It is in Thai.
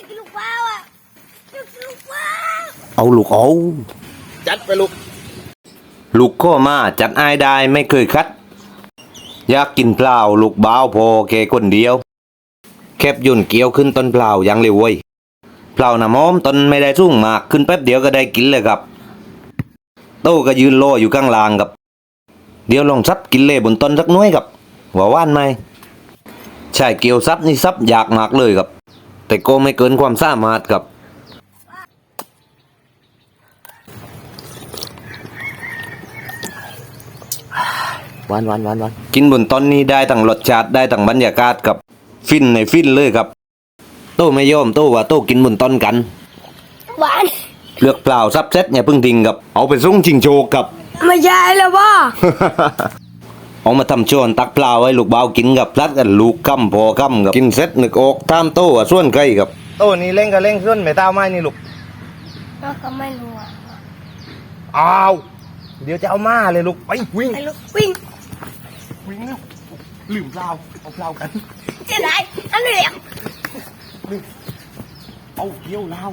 จะกินลูกเปล่าอะอยากกินลูกเปล่าเอาลูกเอาจัดไปลูก ลูกก็มาจัดอายได้ไม่เคยคัด อยากกินเปล่าลูกบ้าวพอแค่คนเดียว แคบยุ่นเกี่ยวขึ้นต้นเปล่ายังเร็วเว้ยเปล่านะมอมต้นไม่ได้สูงมากขึ้นแป๊บเดียวก็ได้กินเลยครับ โต้ก็ยืนรออยู่ข้างล่างครับ เดี๋ยวลองซับกินเลยบนต้นสักหน้อยครับว่าว่านไหมใช่เกี่ยวซับนี่ซับยากมากเลยครับ แต่ก็ไม่เกินความสามารถครับหวานหวานหวานหวานกินบนต้นนี้ได้ทั้งรสชาติได้ทั้งบรรยากาศกับฟินในฟินเลยครับ โต้ไม่ยอมโต้ว่าโต้กินบนต้นกัน หวาน เลือกเปล่าซับเซ็ตอย่าเพิ่งทิ้งกับ เอาไปส่งชิงโชคกับ ไม่ใช่แล้วว่า เอามาทำชวนตักเปล่าไว้ลูกเบาวกินกับพลัดกันลูกคำพอคำกับกินเซ็ตนึกออกตามโต้ว่าส่วนใกล้กับโต้นี่เล่งก็เล่งขึ้นไม่เต้าไม้นี่ลูกเราก็ไม่รู้อะอ้าวเดี๋ยวจะเอามาเลยลูกไปวิ่งไอ้ลูกวิ่งวิ่งเร็วลืมเปล่าเอาเปล่ากันจะไหนอันนี้แหละเอาเกี่ยวเล่า